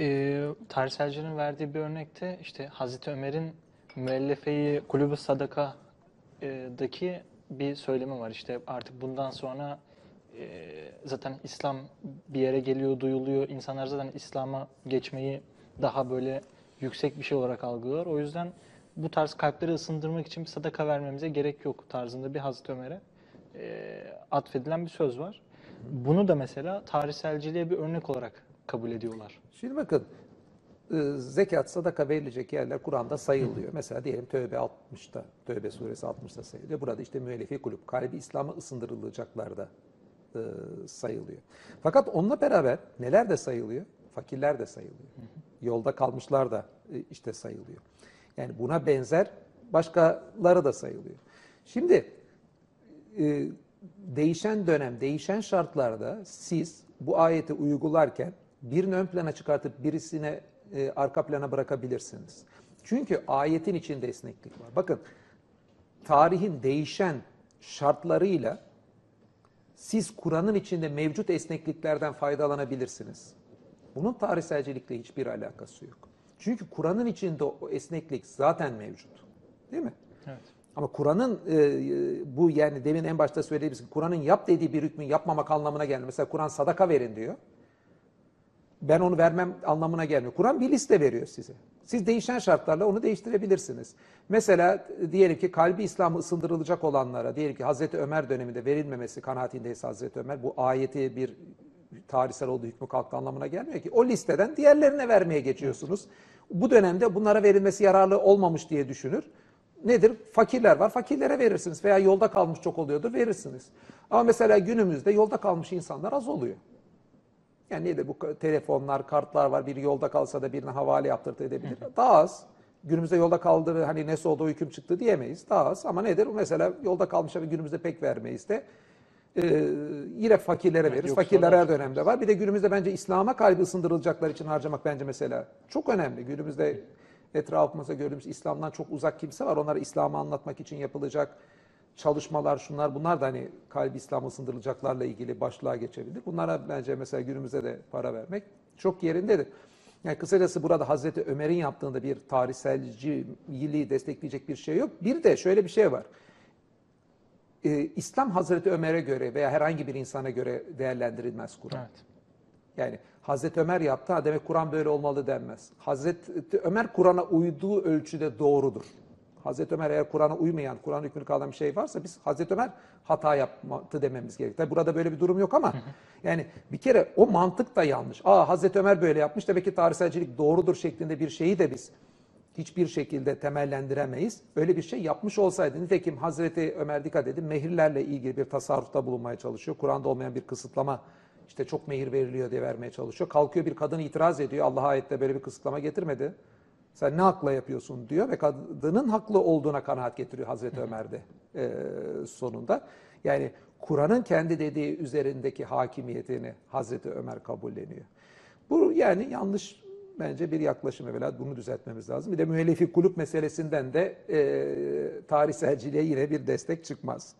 Ee, tarihselcinin verdiği bir örnekte işte Hazreti Ömer'in müellefeyi kulübü sadaka'daki bir söylemi var. İşte artık bundan sonra e, zaten İslam bir yere geliyor, duyuluyor. İnsanlar zaten İslam'a geçmeyi daha böyle yüksek bir şey olarak algılıyorlar. O yüzden bu tarz kalpleri ısındırmak için bir sadaka vermemize gerek yok tarzında bir Hazreti Ömer'e e, atfedilen bir söz var. Bunu da mesela tarihselciliğe bir örnek olarak kabul ediyorlar. Şimdi bakın e, zekat, sadaka verilecek yerler Kur'an'da sayılıyor. Mesela diyelim Tövbe 60'ta, Tövbe suresi 60'ta sayılıyor. Burada işte müellefi kulüp, kalbi İslam'a ısındırılacaklar da e, sayılıyor. Fakat onunla beraber neler de sayılıyor? Fakirler de sayılıyor. Yolda kalmışlar da e, işte sayılıyor. Yani buna benzer başkaları da sayılıyor. Şimdi e, değişen dönem, değişen şartlarda siz bu ayeti uygularken birini ön plana çıkartıp birisine e, arka plana bırakabilirsiniz. Çünkü ayetin içinde esneklik var. Bakın tarihin değişen şartlarıyla siz Kur'an'ın içinde mevcut esnekliklerden faydalanabilirsiniz. Bunun tarihselcilikle hiçbir alakası yok. Çünkü Kur'an'ın içinde o esneklik zaten mevcut. Değil mi? Evet. Ama Kur'an'ın e, e, bu yani demin en başta söylediğimiz Kur'an'ın yap dediği bir hükmün yapmamak anlamına gelmiyor. Mesela Kur'an sadaka verin diyor. Ben onu vermem anlamına gelmiyor. Kur'an bir liste veriyor size. Siz değişen şartlarla onu değiştirebilirsiniz. Mesela diyelim ki kalbi İslam'ı ısındırılacak olanlara, diyelim ki Hazreti Ömer döneminde verilmemesi kanaatindeyse Hazreti Ömer, bu ayeti bir tarihsel olduğu hükmü kalktı anlamına gelmiyor ki. O listeden diğerlerine vermeye geçiyorsunuz. Bu dönemde bunlara verilmesi yararlı olmamış diye düşünür. Nedir? Fakirler var. Fakirlere verirsiniz. Veya yolda kalmış çok oluyordur verirsiniz. Ama mesela günümüzde yolda kalmış insanlar az oluyor. Yani nedir bu telefonlar, kartlar var. Biri yolda kalsa da birine havale yaptırtı edebilir. Daha az. Günümüzde yolda kaldığı hani nesi oldu hüküm çıktı diyemeyiz. Daha az. Ama nedir? Mesela yolda kalmışa günümüzde pek vermeyiz de. Ee, yine fakirlere veririz. yoksullar Fakirler her dönemde var. Bir de günümüzde bence İslam'a kalbi ısındırılacaklar için harcamak bence mesela çok önemli. Günümüzde etrafımızda gördüğümüz İslam'dan çok uzak kimse var. Onlara İslam'ı anlatmak için yapılacak çalışmalar şunlar bunlar da hani kalbi İslam ısındırılacaklarla ilgili başlığa geçebilir. Bunlara bence mesela günümüzde de para vermek çok yerindedir. Yani kısacası burada Hazreti Ömer'in yaptığında bir tarihselciliği destekleyecek bir şey yok. Bir de şöyle bir şey var. Ee, İslam Hazreti Ömer'e göre veya herhangi bir insana göre değerlendirilmez Kur'an. Evet. Yani Hazreti Ömer yaptı, ha demek Kur'an böyle olmalı denmez. Hazreti Ömer Kur'an'a uyduğu ölçüde doğrudur. Hazreti Ömer eğer Kur'an'a uymayan, Kur'an hükmünü kalan bir şey varsa biz Hazreti Ömer hata yaptı dememiz gerekir. Tabi burada böyle bir durum yok ama yani bir kere o mantık da yanlış. Aa Hazreti Ömer böyle yapmış demek ki tarihselcilik doğrudur şeklinde bir şeyi de biz hiçbir şekilde temellendiremeyiz. Öyle bir şey yapmış olsaydı nitekim Hazreti Ömer dikkat edin mehirlerle ilgili bir tasarrufta bulunmaya çalışıyor. Kur'an'da olmayan bir kısıtlama işte çok mehir veriliyor diye vermeye çalışıyor. Kalkıyor bir kadın itiraz ediyor. Allah ayette böyle bir kısıtlama getirmedi. Sen ne hakla yapıyorsun diyor ve kadının haklı olduğuna kanaat getiriyor Hazreti Ömer'de e, sonunda. Yani Kur'an'ın kendi dediği üzerindeki hakimiyetini Hazreti Ömer kabulleniyor. Bu yani yanlış bence bir yaklaşım evvela bunu düzeltmemiz lazım. Bir de müellefi kulüp meselesinden de e, tarihselciliğe yine bir destek çıkmaz.